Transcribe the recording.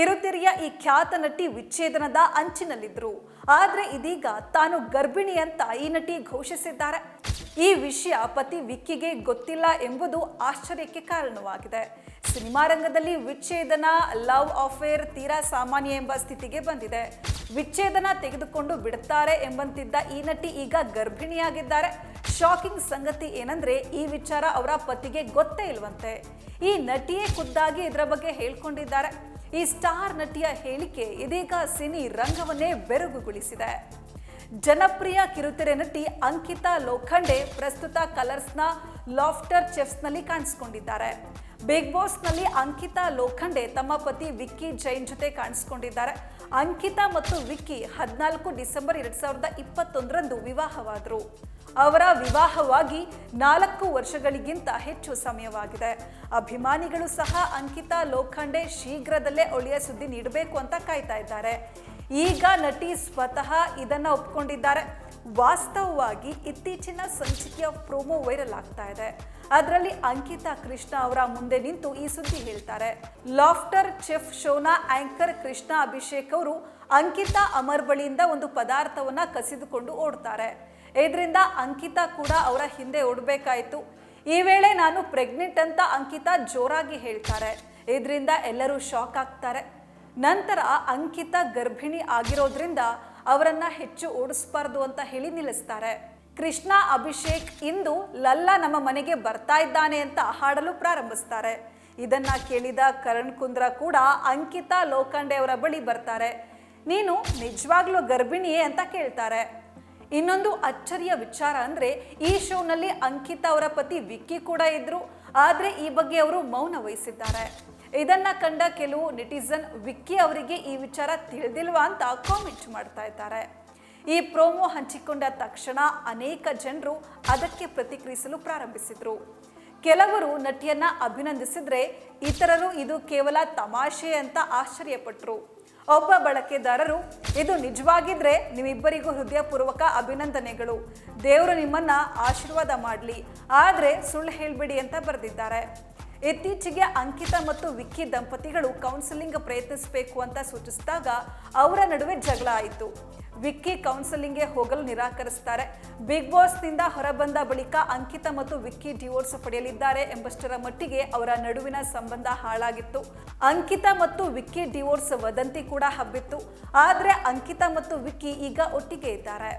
ಕಿರುತೆರೆಯ ಈ ಖ್ಯಾತ ನಟಿ ವಿಚ್ಛೇದನದ ಅಂಚಿನಲ್ಲಿದ್ದರು. ಆದರೆ ಇದೀಗ ತಾನು ಗರ್ಭಿಣಿ ಅಂತ ಈ ನಟಿ ಘೋಷಿಸಿದ್ದಾರೆ. ಈ ವಿಷಯ ಪತಿ ವಿಕ್ಕಿಗೆ ಗೊತ್ತಿಲ್ಲ ಎಂಬುದು ಆಶ್ಚರ್ಯಕ್ಕೆ ಕಾರಣವಾಗಿದೆ. ಸಿನಿಮಾ ರಂಗದಲ್ಲಿ ವಿಚ್ಛೇದನ, ಲವ್ ಅಫೇರ್, ತೀರಾ ಸಾಮಾನ್ಯ ಎಂಬ ಸ್ಥಿತಿಗೆ ಬಂದಿದೆ. ವಿಚ್ಛೇದನ ತೆಗೆದುಕೊಂಡು ಬಿಡುತ್ತಾರೆ ಎಂಬಂತಿದ್ದ ಈ ನಟಿ ಈಗ ಗರ್ಭಿಣಿಯಾಗಿದ್ದಾರೆ. ಶಾಕಿಂಗ್ ಸಂಗತಿ ಏನಂದ್ರೆ ಈ ವಿಚಾರ ಅವರ ಪತಿಗೆ ಗೊತ್ತೇ ಇಲ್ವಂತೆ. ಈ ನಟಿಯೇ ಖುದ್ದಾಗಿ ಇದರ ಬಗ್ಗೆ ಹೇಳ್ಕೊಂಡಿದ್ದಾರೆ. ಈ ಸ್ಟಾರ್ ನಟಿಯ ಹೇಳಿಕೆ ಇದೀಗ ಸಿನಿ ರಂಗವನ್ನೇ ಬೆರಗುಗೊಳಿಸಿದೆ. ಜನಪ್ರಿಯ ಕಿರುತೆರೆ ನಟಿ ಅಂಕಿತಾ ಲೋಖಂಡೆ ಪ್ರಸ್ತುತ ಕಲರ್ಸ್ನ ಲಾಫ್ಟರ್ ಚೆಫ್ಸ್ನಲ್ಲಿ ಕಾಣಿಸ್ಕೊಂಡಿದ್ದಾರೆ. ಬಿಗ್ ಬಾಸ್ನಲ್ಲಿ ಅಂಕಿತಾ ಲೋಖಂಡೆ ತಮ್ಮ ಪತಿ ವಿಕ್ಕಿ ಜೈನ್ ಜೊತೆ ಕಾಣಿಸ್ಕೊಂಡಿದ್ದಾರೆ. ಅಂಕಿತಾ ಮತ್ತು ವಿಕ್ಕಿ ಹದಿನಾಲ್ಕು ಡಿಸೆಂಬರ್ ಎರಡ್ ಸಾವಿರದ ಇಪ್ಪತ್ತೊಂದರಂದು ವಿವಾಹವಾದರು. ಅವರ ವಿವಾಹವಾಗಿ ನಾಲ್ಕು ವರ್ಷಗಳಿಗಿಂತ ಹೆಚ್ಚು ಸಮಯವಾಗಿದೆ. ಅಭಿಮಾನಿಗಳು ಸಹ ಅಂಕಿತಾ ಲೋಖಂಡೆ ಶೀಘ್ರದಲ್ಲೇ ಒಳ್ಳೆಯ ಸುದ್ದಿ ನೀಡಬೇಕು ಅಂತ ಕಾಯ್ತಾ ಇದ್ದಾರೆ. ಈಗ ನಟಿ ಸ್ವತಃ ಇದನ್ನ ಒಪ್ಕೊಂಡಿದ್ದಾರೆ. ವಾಸ್ತವವಾಗಿ ಇತ್ತೀಚಿನ ಸಂಚಿಕೆಯ ಪ್ರೋಮೋ ವೈರಲ್ ಆಗ್ತಾ ಇದೆ. ಅದರಲ್ಲಿ ಅಂಕಿತಾ ಕೃಷ್ಣ ಅವರ ಮುಂದೆ ನಿಂತು ಈ ಸುದ್ದಿ ಹೇಳ್ತಾರೆ. ಲಾಫ್ಟರ್ ಚೆಫ್ ಶೋನ, ಆಂಕರ್ ಕೃಷ್ಣ ಅಭಿಷೇಕ್ ಅವರು ಅಂಕಿತಾ ಅಮರ್ ಬಳಿಯಿಂದ ಒಂದು ಪದಾರ್ಥವನ್ನ ಕಸಿದುಕೊಂಡು ಓಡ್ತಾರೆ. ಇದರಿಂದ ಅಂಕಿತಾ ಕೂಡ ಅವರ ಹಿಂದೆ ಓಡಬೇಕಾಯಿತು. ಈ ವೇಳೆ ನಾನು ಪ್ರೆಗ್ನೆಂಟ್ ಅಂತ ಅಂಕಿತಾ ಜೋರಾಗಿ ಹೇಳ್ತಾರೆ. ಇದರಿಂದ ಎಲ್ಲರೂ ಶಾಕ್ ಆಗ್ತಾರೆ. ನಂತರ ಅಂಕಿತಾ ಗರ್ಭಿಣಿ ಆಗಿರೋದ್ರಿಂದ ಅವರನ್ನ ಹೆಚ್ಚು ಓಡಿಸ್ಬಾರ್ದು ಅಂತ ಹೇಳಿ ನಿಲ್ಲಿಸ್ತಾರೆ. ಕೃಷ್ಣ ಅಭಿಷೇಕ್ ಇಂದು ಲಲ್ಲ ನಮ್ಮ ಮನೆಗೆ ಬರ್ತಾ ಇದ್ದಾನೆ ಅಂತ ಹಾಡಲು ಪ್ರಾರಂಭಿಸ್ತಾರೆ. ಇದನ್ನ ಕೇಳಿದ ಕರಣ್ ಕುಂದ್ರ ಕೂಡ ಅಂಕಿತಾ ಲೋಖಂಡೆ ಅವರ ಬಳಿ ಬರ್ತಾರೆ. ನೀನು ನಿಜವಾಗ್ಲೂ ಗರ್ಭಿಣಿಯೇ ಅಂತ ಕೇಳ್ತಾರೆ. ಇನ್ನೊಂದು ಅಚ್ಚರಿಯ ವಿಚಾರ ಅಂದ್ರೆ ಈ ಶೋನಲ್ಲಿ ಅಂಕಿತಾ ಅವರ ಪತಿ ವಿಕ್ಕಿ ಕೂಡ ಇದ್ರು, ಆದ್ರೆ ಈ ಬಗ್ಗೆ ಅವರು ಮೌನ ವಹಿಸಿದ್ದಾರೆ. ಇದನ್ನ ಕಂಡ ಕೆಲವು ನೆಟಿಸನ್ ವಿಕ್ಕಿ ಅವರಿಗೆ ಈ ವಿಚಾರ ತಿಳಿದಿಲ್ವಾ ಅಂತ ಕಾಮೆಂಟ್ ಮಾಡ್ತಾ ಇದ್ದಾರೆ. ಈ ಪ್ರೋಮೋ ಹಂಚಿಕೊಂಡ ತಕ್ಷಣ ಅನೇಕ ಜನರು ಅದಕ್ಕೆ ಪ್ರತಿಕ್ರಿಯಿಸಲು ಪ್ರಾರಂಭಿಸಿದ್ರು. ಕೆಲವರು ನಟಿಯನ್ನ ಅಭಿನಂದಿಸಿದ್ರೆ ಇತರರು ಇದು ಕೇವಲ ತಮಾಷೆ ಅಂತ ಆಶ್ಚರ್ಯಪಟ್ಟರು ಒಬ್ಬ ಬಳಕೆದಾರರು, ಇದು ನಿಜವಾಗಿದ್ರೆ ನಿಮ್ಮಿಬ್ಬರಿಗೂ ಹೃದಯಪೂರ್ವಕ ಅಭಿನಂದನೆಗಳು. ದೇವರು ನಿಮ್ಮನ್ನ ಆಶೀರ್ವಾದ ಮಾಡಲಿ. ಆದರೆ ಸುಳ್ಳು ಹೇಳಬೇಡಿ ಅಂತ ಬರೆದಿದ್ದಾರೆ. ಇತ್ತೀಚೆಗೆ ಅಂಕಿತಾ ಮತ್ತು ವಿಕ್ಕಿ ದಂಪತಿಗಳು ಕೌನ್ಸಿಲಿಂಗ್ ಪ್ರಯತ್ನಿಸಬೇಕು ಅಂತ ಸೂಚಿಸಿದಾಗ ಅವರ ನಡುವೆ ಜಗಳ ಆಯಿತು. ವಿಕ್ಕಿ ಕೌನ್ಸಿಲಿಂಗ್ಗೆ ಹೋಗಲು ನಿರಾಕರಿಸ್ತಾರೆ. ಬಿಗ್ ಬಾಸ್ನಿಂದ ಹೊರಬಂದ ಬಳಿಕ ಅಂಕಿತಾ ಮತ್ತು ವಿಕ್ಕಿ ಡಿವೋರ್ಸ್ ಪಡೆಯಲಿದ್ದಾರೆ ಎಂಬಷ್ಟರ ಮಟ್ಟಿಗೆ ಅವರ ನಡುವಿನ ಸಂಬಂಧ ಹಾಳಾಗಿತ್ತು. ಅಂಕಿತಾ ಮತ್ತು ವಿಕ್ಕಿ ಡಿವೋರ್ಸ್ ವದಂತಿ ಕೂಡ ಹಬ್ಬಿತ್ತು. ಆದರೆ ಅಂಕಿತಾ ಮತ್ತು ವಿಕ್ಕಿ ಈಗ ಒಟ್ಟಿಗೆ ಇದ್ದಾರೆ.